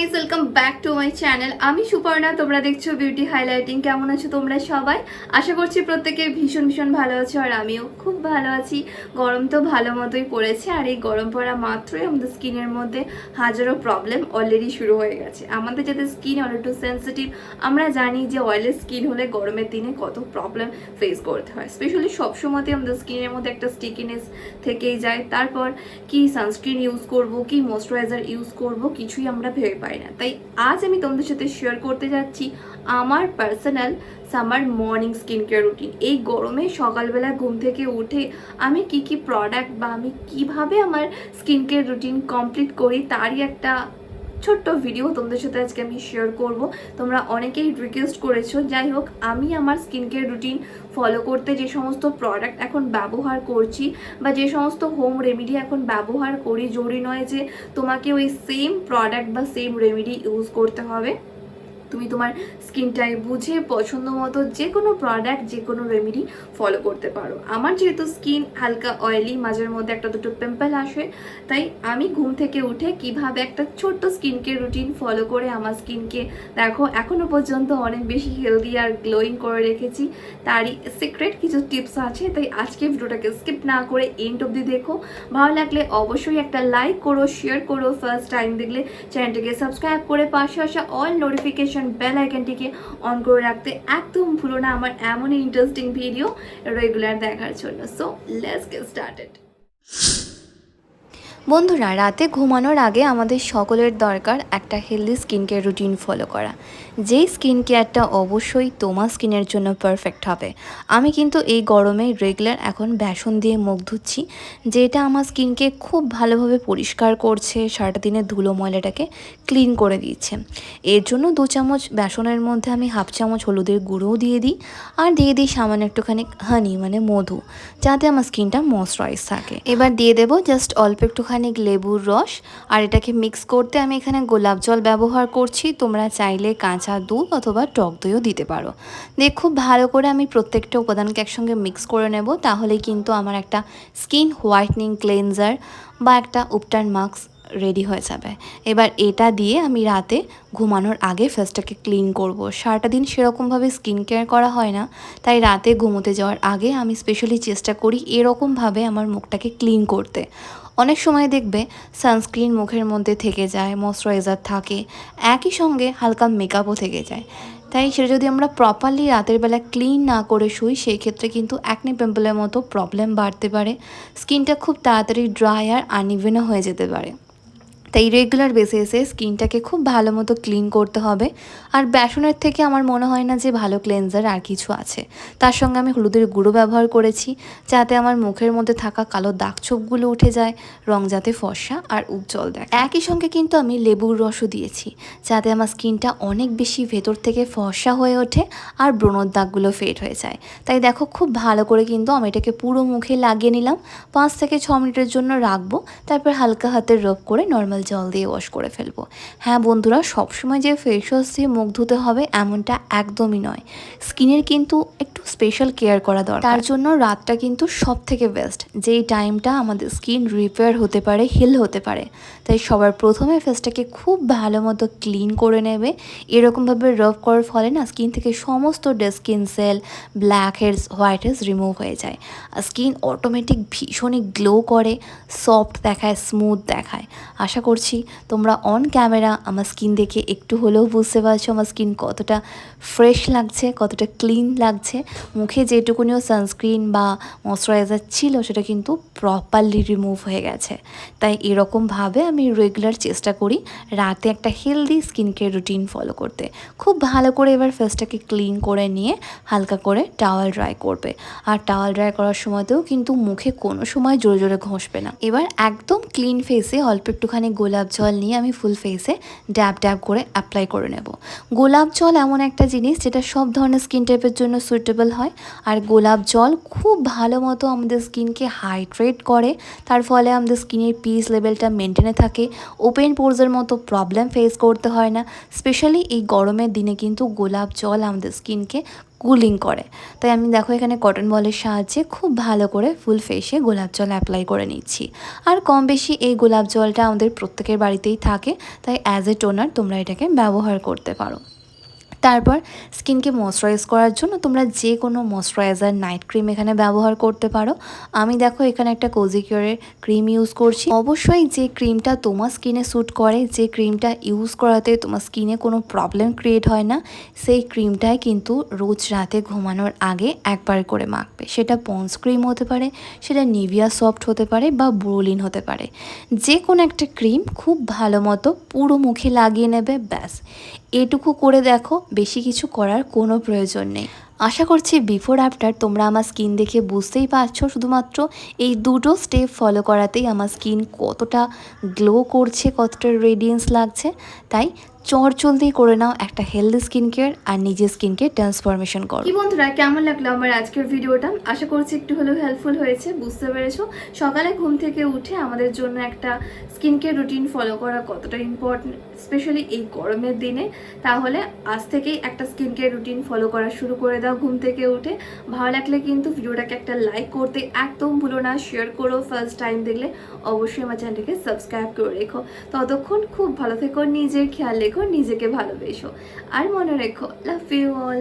Guys welcome back to my channel আমি সুপর্ণা, তোমরা দেখছ বিউটি হাইলাইটিং কেমন আছো তোমরা সবাই? আশা করছি প্রত্যেকে ভীষণ ভীষণ ভালো আছো আর আমিও খুব ভালো আছি। গরম তো ভালো মতোই পড়েছে, আর এই গরম পড়া মাত্রই আমাদের স্কিনের মধ্যে হাজারো প্রবলেম অলরেডি শুরু হয়ে গেছে। আমাদের যাদের স্কিন অল একটু সেন্সিটিভ আমরা জানি যে অয়েলের স্কিন হলে গরমের দিনে কত প্রবলেম ফেস করতে হয়। স্পেশালি সবসময়তে আমাদের স্কিনের মধ্যে একটা স্টিকিনেস থেকেই যায়। তারপর কি সানস্ক্রিন ইউজ করব, কি ময়শ্চারাইজার ইউজ করব, কিছুই আমরা ভেবে পাই না। তাই আজ আমি তোমাদের সাথে শেয়ার করতে যাচ্ছি আমার personal summer morning skin care routine এই গরমে সকালবেলা ঘুম থেকে উঠে আমি কি কি প্রোডাক্ট বা আমি কীভাবে আমার স্কিন কেয়ার রুটিন কমপ্লিট করি, তারই একটা ছোট্ট ভিডিও তোমাদের সাথে আজকে আমি শেয়ার করব। তোমরা অনেকেই রিকোয়েস্ট করেছ। যাই হোক, আমি আমার স্কিন কেয়ার রুটিন ফলো করতে যে সমস্ত প্রোডাক্ট এখন ব্যবহার করছি বা যে সমস্ত হোম রেমেডি এখন ব্যবহার করি, জরুরি নয় যে তোমাকে ওই সেম প্রোডাক্ট বা সেম রেমেডি ইউজ করতে হবে। তুমি তোমার স্কিন টাইপ বুঝে পছন্দ মতো যে কোনো প্রোডাক্ট যে কোনো রেমেডি ফলো করতে পারো। আমার যেহেতু স্কিন হালকা অয়েলি মাঝের মধ্যে একটা দুটো পিম্পল আসে, তাই আমি ঘুম থেকে উঠে কীভাবে একটা ছোট্ট স্কিন কেয়ার রুটিন ফলো করে আমার স্কিনকে দেখো এখনও পর্যন্ত অনেক বেশি হেলদি আর গ্লোয়িং করে রেখেছি। তারই সিক্রেট কিছু টিপস আছে, তাই আজকে ভিডিওটাকে স্কিপ না করে এন্ড অবধি দেখো। ভালো লাগলে অবশ্যই একটা লাইক করো শেয়ার করো ফার্স্ট টাইম দেখলে চ্যানেলটিকে সাবস্ক্রাইব করে পাশে আসা অল নোটিফিকেশন বেল আইকনটিকে অন করে রাখতে একদম ভুলো না আমার এমনই ইন্টারেস্টিং ভিডিও রেগুলার দেখার জন্য। সো লেটস গেট স্টার্টেড বন্ধুরা, রাতে ঘুমানোর আগে আমাদের সকলের দরকার একটা healthy skin care routine follow করা। যেই স্কিন কেয়ারটা অবশ্যই তোমার স্কিনের জন্য পারফেক্ট হবে। আমি কিন্তু এই গরমে রেগুলার এখন বেসন দিয়ে মুখ ধুচ্ছি, যেটা আমার স্কিনকে খুব ভালোভাবে পরিষ্কার করছে সারাটা দিনের ধুলো ময়লাটাকে ক্লিন করে দিচ্ছে। এর জন্য দু চামচ বেসনের মধ্যে আমি হাফ চামচ হলুদের গুঁড়োও দিয়ে দিই, আর দিয়ে দিই সামান্য একটুখানি হানি মানে মধু, যাতে আমার স্কিনটা ময়শ্চারাইজ থাকে। এবার দিয়ে দেবো জাস্ট অল্প একটুখানি লেবুর রস আর এটাকে মিক্স করতে আমি এখানে গোলাপ জল ব্যবহার করছি। তোমরা চাইলে কাঁচা দুধ অথবা টক দইও দিতে পারো। দিয়ে খুব ভালো করে আমি প্রত্যেকটা উপাদানকে একসঙ্গে মিক্স করে নেব। তাহলে কিন্তু আমার একটা স্কিন হোয়াইটনিং ক্লেনজার বা একটা উপটার মাস্ক রেডি হয়ে যাবে। এবার এটা দিয়ে আমি রাতে ঘুমানোর আগে ফেসটাকে ক্লিন করব। সারাটা দিন সেরকমভাবে স্কিন কেয়ার করা হয় না। তাই রাতে ঘুমোতে যাওয়ার আগে আমি স্পেশালি চেষ্টা করি এরকমভাবে আমার মুখটাকে ক্লিন করতে। অনেক সময় দেখবে সানস্ক্রিন মুখের মধ্যে থেকে যায় ময়শ্চারাইজার থাকে, একই সঙ্গে হালকা মেকআপও থেকে যায়। তাই সেটা যদি আমরা প্রপারলি রাতের বেলা ক্লিন না করে শুই সেই ক্ষেত্রে কিন্তু অ্যাকনি পিম্পলের মতো প্রবলেম বাড়তে পারে। স্কিনটা খুব তাড়াতাড়ি ড্রাই আর আনইভেনও হয়ে যেতে পারে। তাই রেগুলার বেসিসে স্কিনটাকে খুব ভালো মতো ক্লিন করতে হবে। আর বেসনের থেকে আমার মনে হয় না যে ভালো ক্লেনজার আর কিছু আছে। তার সঙ্গে আমি হলুদের গুঁড়ো ব্যবহার করেছি, যাতে আমার মুখের মধ্যে থাকা কালো দাগ ছোপগুলো উঠে যায়, রং যাতে ফর্সা আর উজ্জ্বল দেয় একই সঙ্গে কিন্তু আমি লেবুর রসও দিয়েছি, যাতে আমার স্কিনটা অনেক বেশি ভেতর থেকে ফর্সা হয়ে ওঠে আর ব্রণর দাগগুলো ফেড হয়ে যায়। তাই দেখো খুব ভালো করে কিন্তু আমি এটাকে পুরো মুখে লাগিয়ে নিলাম। পাঁচ থেকে ছ মিনিটের জন্য রাখব, তারপর হালকা হাতের রব করে নর্মাল জল দিয়ে ওয়াশ করে ফেলব। হ্যাঁ বন্ধুরা, সবসময় যে ফেস ওয়াশ দিয়ে মুখ ধুতে হবে এমনটা একদমই নয়। স্কিনের কিন্তু একটু স্পেশাল কেয়ার করা দরকার। তার জন্য রাতটা কিন্তু সব থেকে বেস্ট যেই টাইমটা আমাদের স্কিন রিপেয়ার হতে পারে হিল হতে পারে। তাই সবার প্রথমে ফেসটাকে খুব ভালো মতো ক্লিন করে নেবে। এরকমভাবে রাব করার ফলে না স্কিন থেকে সমস্ত dead skin cell blackheads whiteheads remove হয়ে যায়। আর স্কিন অটোমেটিক ভীষণই গ্লো করে সফট দেখায় স্মুথ দেখায়। আশা করছি। তোমরা অন ক্যামেরা আমার স্কিন দেখে একটু হলেও বুঝতে পারছ আমার স্কিন কতটা ফ্রেশ লাগছে, কতটা ক্লিন লাগছে। মুখে যেটুকুনিও সানস্ক্রিন বা ময়শ্চারাইজার ছিল সেটা কিন্তু প্রপারলি রিমুভ হয়ে গেছে। তাই এরকমভাবে আমি রেগুলার চেষ্টা করি রাতে একটা healthy skin care routine follow করতে। খুব ভালো করে এবার ফেসটাকে ক্লিন করে নিয়ে হালকা করে টাওয়াল ড্রাই করবে। আর টাওয়াল ড্রাই করার সময়তেও কিন্তু মুখে কোনো সময় জোরে জোরে ঘষবে না। এবার একদম ক্লিন ফেসে অল্প একটুখানি গোলাপ জল নিয়ে আমি ফুল ফেসে ড্যাব ড্যাব করে অ্যাপ্লাই করে নেব। গোলাপ জল এমন একটা জিনিস যেটা সব ধরনের স্কিন টাইপের জন্য সুইটেবল হয়। আর গোলাপ জল খুব ভালো মতো আমাদের স্কিনকে হাইড্রেট করে। তার ফলে আমাদের স্কিনের পিস লেভেলটা মেনটেনে থাকে। ওপেন পোর্সের মতো প্রবলেম ফেস করতে হয় না। স্পেশালি এই গরমের দিনে কিন্তু গোলাপ জল আমাদের স্কিনকে কুলিং করে। তাই আমি দেখো এখানে কটন বলের সাহায্যে খুব ভালো করে ফুল ফেসে গোলাপ জল অ্যাপ্লাই করে নিচ্ছি। আর কম বেশি এই গোলাপ জলটা আমাদের প্রত্যেকের বাড়িতেই থাকে, তাই অ্যাজ এ টোনার তোমরা এটাকে ব্যবহার করতে পারো। তারপর স্কিনকে ময়শ্চারাইজ করার জন্য তোমরা যে কোনো ময়শ্চারাইজার নাইট ক্রিম এখানে ব্যবহার করতে পারো। আমি দেখো এখানে একটা কোজিকিওরের ক্রিম ইউজ করছি। অবশ্যই যে ক্রিমটা তোমার স্কিনে স্যুট করে, যে ক্রিমটা ইউজ করাতে তোমার স্কিনে কোনো প্রবলেম ক্রিয়েট হয় না, সেই ক্রিমটাই কিন্তু রোজ রাতে ঘুমানোর আগে একবার করে মাখবে। সেটা পন্স ক্রিম হতে পারে, সেটা নিভিয়া সফট হতে পারে বা ব্রোলিন হতে পারে। যে কোনো একটা ক্রিম খুব ভালো মতো পুরো মুখে লাগিয়ে নেবে, ব্যাস। এটুকু করে দেখো, বেশি কিছু করার কোনো প্রয়োজন নেই। আশা করছি বিফোর আফটার তোমরা আমার স্কিন দেখে বুঝতেই পারছ শুধুমাত্র এই দুটো স্টেপ ফলো করাতেই আমার স্কিন কতটা গ্লো করছে, কতটা রেডিয়েন্স লাগছে। তাই চট জলদি করে নাও একটা হেলদি স্কিন কেয়ার আর নিজের স্কিনকে ট্রান্সফরমেশন করো। কি বন্ধুরা, কেমন লাগল আমার আজকের ভিডিওটা? আশা করছি একটু হলেও হেল্পফুল হয়েছে, বুঝতে পেরেছ? সকালে ঘুম থেকে উঠে আমাদের জন্য একটা স্কিন কেয়ার রুটিন ফলো করা কতটা ইম্পর্টেন্ট স্পেশালি এই গরমের দিনে। তাহলে আজ থেকেই একটা স্কিন কেয়ার রুটিন ফলো করা শুরু করে দাও ঘুম থেকে উঠে। ভালো লাগলে কিন্তু ভিডিওটাকে একটা লাইক করতে একদম ভুলো না শেয়ার করো ফার্স্ট টাইম দেখলে। অবশ্যই আমার চ্যানেলটাকে সাবস্ক্রাইব করে রেখো। ততক্ষণ খুব ভালো থেকো, নিজের খেয়াল রেখো নিজেকে ভালোবেসো। আর মনে রেখো লাভ ইউ অল